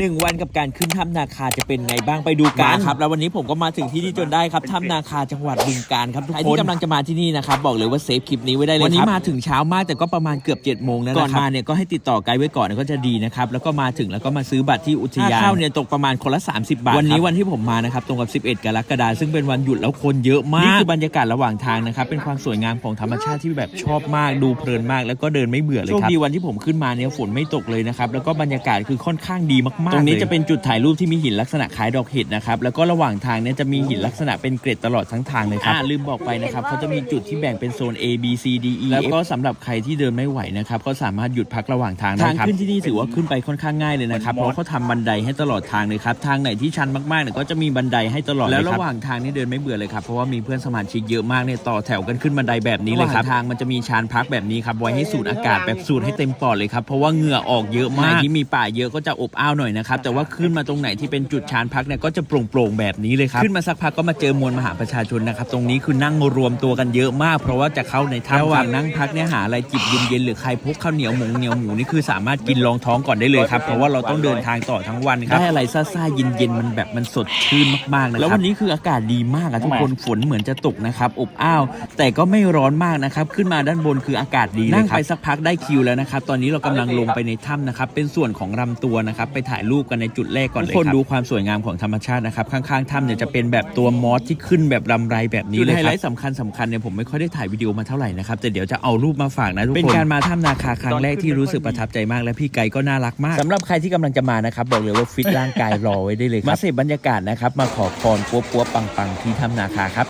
หนึ่งวันกับการขึ้นถ้ำนาคาจะเป็นไงบ้างไปดูกันครับ แล้ววันนี้ผมก็มาถึงที่นี่จนได้ครับถ้ำนาคาจังหวัดบึงกาฬครับทุกคนใครที่กำลังจะมาที่นี่นะครับบอกเลยว่าเซฟคลิปนี้ไว้ได้เลยวันนี้มาถึงเช้ามากแต่ก็ประมาณเกือบ7จ็ดโมงแล้วนะครับก่อนมาเนี่ยก็ให้ติดต่อไกด์ไว้ก่อนก็จะดีนะครับแล้วก็มาถึงแล้วก็มาซื้อบัตรที่อุทยานค่าเข้าเนี่ยตกประมาณคนละ 30 บาทวันนี้วันที่ผมมานะครับตรงกับ 11 กรกฎาคมซึ่งเป็นวันหยุดแล้วคนเยอะมากนี่คือบรรยากาศระหว่างทางนะครับเป็นความสวยงามของธรรมชาติที่แบบชอบมากดูเพลินมาก แล้วก็เดินไม่เบื่อเลยครับโชคดีวันที่ผมขึ้นมาเนี่ยฝนไม่ตกเลยนะครับแล้วก็บรรยากาศคือค่อนข้างดีมากๆตรงนี้จะเป็นจุดถ่ายรูปที่มีหินลักษณะคล้ายดอกเห็ดนะครับ แล้วก็ระหว่างทางเนี่ยจะมีหินลักษณะเป็นเกร็ดตลอดทั้งทางเลยครับลืมบอกไปนะครับเขาจะมีจุดที่แบ่งเป็นโซน A B C D E แล้วก็สำหรับใครที่เดินไม่ไหวนะครับก็สามารถหยุดพักระหว่างทางได้ครับทางขึ้นที่นี่ถือว่าขึ้นไปค่อนข้างง่ายเลยนะครับเพราะเขาทำบันไดให้ตลอดทางเลยครับทางไหนที่ชันมากๆเนี่ยก็จะมีบันไดให้ตลอดแล้วระหว่างทางนี่เดินไม่เบื่อเลยครับเพราะว่ามีเพื่อนสมาชิกเยอะมากเนี่ยต่อแถวกันขึ้นบันไดแบบนี้เลยครับทางมันจะมีชานพักแบบนี้ครับไว้ให้สูดอากาศแบบสูดให้เต็มปอดเลยครับเพราะว่าเหงื่อออกเยอะมากที่มีป่าเยอะก็จะอบอ้าวหน่อยนะครับ แต่ว่าขึ้นมาตรงไหนที่เป็นจุดชานพักเนี่ยก็จะโปร่งๆแบบนี้เลยครับขึ้นมาสักพักก็มาเจอมวลมหาประชาชนนะครับตรงนี้คือนั่งรวมตัวกันเยอะมาก เพราะว่าจะเข้าในถ้ำระหว่างนั่งพักเนี่ยหาอะไรจิบเย็นๆหรือใครพกข้าวเหนียวหมูเหนียวหมูนี่คือสามารถกินรองท้องก่อนได้เลยครับเพราะว่าเราต้องเดินทางต่อทั้งวันครับได้อะไรซ่าๆเย็นๆมันแบบมันสดชื่นมากๆนะครับแล้ววันนี้คืออากาศดีมากอะทุกคนฝนเหมือนจะตกนะครับอบอ้าวแต่ก็ไม่ร้อนมากนะครับขึ้นมาด้านบนคืออากาศดีนั่งไปสักพักได้คิวแล้วนะครับตอนนี้เรากำลังลงไปในถ้ำนะครับเป็นส่วนของลำตัวนะครับไปถ่ายรูปกันในจุดแรกก่อนเลยครับทุกคนดูความสวยงามของธรรมชาตินะครับ ข้างๆถ้ำเนี่ยจะเป็นแบบตัวมอสที่ขึ้นแบบรำไรแบบนี้เลยครับไฮไลท์สำคัญสำคัญเนี่ยผมไม่ค่อยได้ถ่ายวิดีโอมาเท่าไหร่นะครับแต่เดี๋ยวจะเอารูปมาฝากนะทุกคนเป็นการมาถ้ำนาคาครั้งแรกที่รู้สึกประทับใจมากและพี่ไก่ก็น่ารักมากสำหรับใครที่กำลังจะมานะครับบอกเลยว่าฟิตร่างกายรอไว้ได้เลยครับมาเสพบรรยากาศนะครับมาขอพรปัวปัวๆปังๆที่ถ้ำนาคาครับ